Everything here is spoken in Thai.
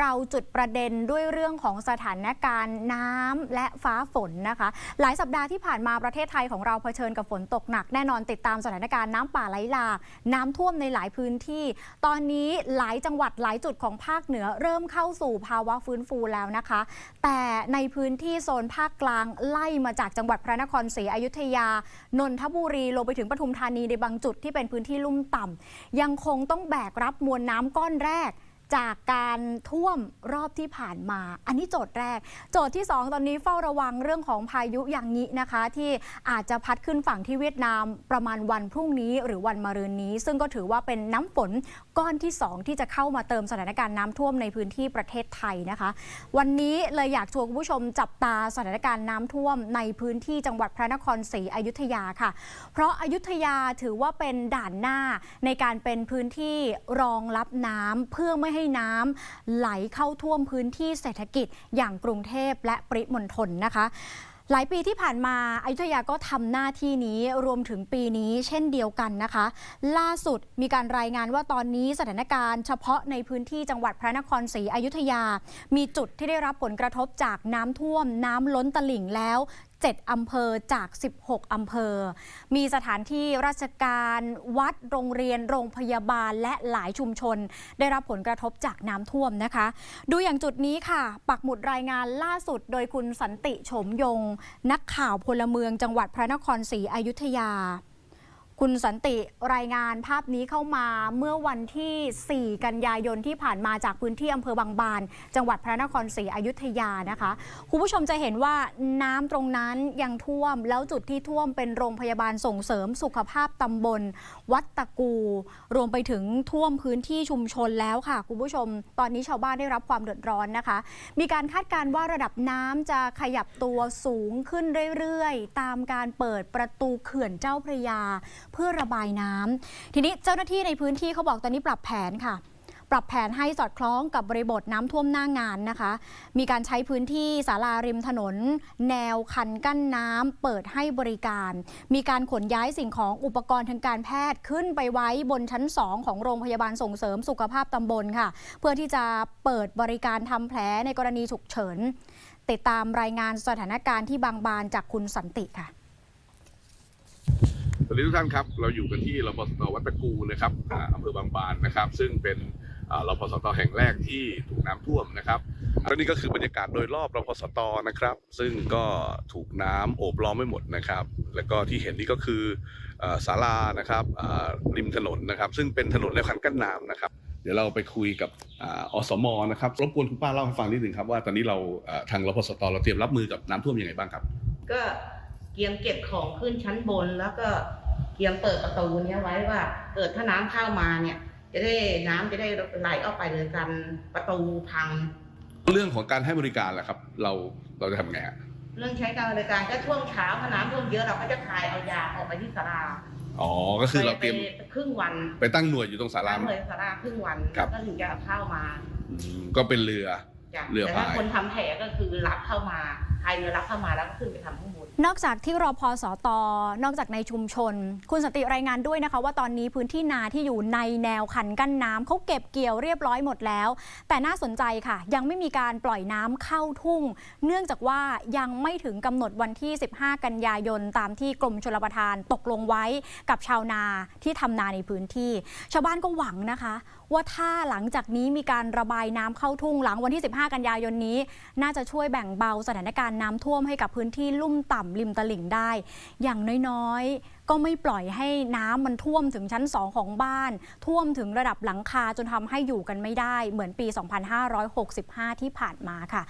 เราจุดประเด็นด้วยเรื่องของสถานการณ์น้ำและฟ้าฝนนะคะ หลายสัปดาห์ที่ผ่านมาประเทศไทยของเราเผชิญกับฝนตกหนัก แน่นอนติดตามสถานการณ์น้ำป่าไหลหลากน้ำท่วมในหลายพื้นที่ ตอนนี้หลายจังหวัดหลายจุดของภาคเหนือ เริ่มเข้าสู่ภาวะฟื้นฟูแล้วนะคะ แต่ในพื้นที่โซนภาคกลางไล่มาจากจังหวัดพระนครศรีอยุธยานนทบุรีลงไปถึงปทุมธานีในบางจุดที่เป็นพื้นที่ลุ่มต่ำยังคงต้องแบกรับมวลน้ำก้อนแรก จากการท่วมรอบที่ผ่านมา อันนี้โจทย์แรก โจทย์ที่ 2 ตอนนี้เฝ้าระวังเรื่องของพายุอย่างนี้นะคะ ที่อาจจะพัดขึ้นฝั่งที่เวียดนามประมาณวันพรุ่งนี้ หรือวันมะรืนนี้ ซึ่งก็ถือว่าเป็นน้ำฝนก้อนที่ 2 ที่จะเข้ามาเติมสถานการณ์น้ำท่วมในพื้นที่ประเทศไทยนะคะ วันนี้เลยอยากชวนคุณผู้ชมจับตาสถานการณ์น้ำท่วมในพื้นที่จังหวัดพระนครศรีอยุธยาค่ะ เพราะอายุทยาถือว่าเป็นด่านหน้าในการเป็นพื้นที่รองรับน้ำเพื่อไม่ให้ให้น้ำไหลเข้าท่วมพื้นที่เศรษฐกิจอย่างกรุงเทพและปริมณฑลนะคะหลายปีที่ผ่านมาอายุทยาก็ทำหน้าที่นี้รวมถึงปีนี้เช่นเดียวกันนะคะ ล่าสุดมีการรายงานว่าตอนนี้สถานการณ์เฉพาะในพื้นที่จังหวัดพระนครศรีอยุธยา มีจุดที่ได้รับผลกระทบจากน้ำท่วมน้ำล้นตลิ่งแล้ว 7 อำเภอจาก 16 อำเภอ มีสถานที่ราชการวัดโรงเรียน โรงพยาบาลและหลายชุมชน ได้รับผลกระทบจากน้ำท่วมนะคะ ดูอย่างจุดนี้ค่ะ ปักหมุดรายงานล่าสุดโดยคุณสันติโฉมยง นักข่าวพลเมืองจังหวัดพระนครศรีอยุธยา คุณสันติรายงานภาพนี้เข้ามาเมื่อวันที่ 4 กันยายนที่ผ่านมาจากพื้นที่อำเภอบางบาน จังหวัดพระนครศรีอยุธยานะคะ คุณผู้ชมจะเห็นว่าน้ำตรงนั้นยังท่วม แล้วจุดที่ท่วมเป็นโรงพยาบาลส่งเสริมสุขภาพตำบล วัดตะกู รวมไปถึงท่วมพื้นที่ชุมชนแล้วค่ะ คุณผู้ชม ตอนนี้ชาวบ้านได้รับความเดือดร้อนนะคะ มีการคาดการณ์ว่าระดับน้ำจะขยับตัวสูงขึ้นเรื่อยๆ ตามการเปิดประตูเขื่อนเจ้าพระยาเพื่อระบายน้ำทีนี้เจ้าหน้าที่ในพื้นที่เขาบอกตอนนี้ปรับแผนค่ะ ปรับแผนให้สอดคล้องกับบริบทน้ำท่วมหน้างานนะคะ มีการใช้พื้นที่ศาลาริมถนน แนวคันกั้นน้ำเปิดให้บริการ มีการขนย้ายสิ่งของอุปกรณ์ทางการแพทย์ขึ้นไปไว้บนชั้น 2 ของโรงพยาบาลส่งเสริมสุขภาพตำบลค่ะ เพื่อที่จะเปิดบริการทำแผลในกรณีฉุกเฉินติดตามรายงานสถานการณ์ที่บางบานจากคุณสันติค่ะ สวัสดีทุกท่านครับ เราอยู่กันที่รพสตวัดตะกูนะครับอำเภอบางบานนะครับ ซึ่งเป็นรพสตแห่งแรกที่ถูกน้ำท่วมนะครับและนี่ก็คือบรรยากาศโดยรอบรพสตนะครับ ซึ่งก็ถูกน้ำโอบล้อมไม่หมดนะครับ แล้วก็ที่เห็นนี่ก็คือศาลานะครับริมถนนนะครับ ซึ่งเป็นถนนและคันกั้นน้ำนะครับ เดี๋ยวเราไปคุยกับออสมนะครับรบกวนคุณป้าเล่าให้ฟังนิดหนึ่งครับว่าตอนนี้เราอ่าทางรพสตเราเตรียมรับมือกับน้ำท่วมยังไงบ้างครับ ก็ เตรียมเก็บของขึ้นชั้นบน แล้วก็เตรียมเปิดประตูเนี้ยไว้ว่าเกิดถ้าน้ำเข้ามาเนี่ย จะได้น้ำจะได้ไหลออกไปเลยกันประตูพัง เรื่องของการให้บริการแหละครับ เราเราจะทำไงฮะเรื่องใช้การบริการก็ช่วงเช้าถ้าน้ำท่วมเยอะเราก็จะพายเอายาออกไปที่ศาลาอ๋อ ก็คือเราเตรียมไปครึ่งวัน ไปตั้งหน่วยอยู่ตรงศาลาตั้งเลยศาลาครึ่งวันครับแล้วก็ถึงจะเข้ามาอืมก็เป็นเรือจ้ะเรือแต่ถ้าพายคนทำแผลก็คือรับเข้ามา พายเรือรับเข้ามาแล้วก็ขึ้นไปทำข้างบนนอกจากที่รอพอสตนอกจากในชุมชน คุณสนติรายงานด้วยนะคะ ว่าตอนนี้พื้นที่นาที่อยู่ในแนวคันกั้นน้ำเขาเก็บเกี่ยวเรียบร้อยหมดแล้ว แต่น่าสนใจค่ะ ยังไม่มีการปล่อยน้ำเข้าทุ่ง เนื่องจากว่ายังไม่ถึงกำหนดวันที่ 15 กันยายนตามที่กรมชลประทานตกลงไว้กับชาวนาที่ทำนาในพื้นที่ ชาวบ้านก็หวังนะคะ ว่าถ้าหลังจากนี้มีการระบายน้ำเข้าทุ่งหลังวันที่ 15 กันยายนนี้ น่าจะช่วยแบ่งเบาสถานการณ์น้ำท่วมให้กับพื้นที่ลุ่มต่ำริมตลิ่งได้ อย่างน้อยๆ ก็ไม่ปล่อยให้น้ำมันท่วมถึงชั้น 2 ของบ้าน ท่วมถึงระดับหลังคาจนทำให้อยู่กันไม่ได้ เหมือนปี 2565 ที่ผ่านมาค่ะ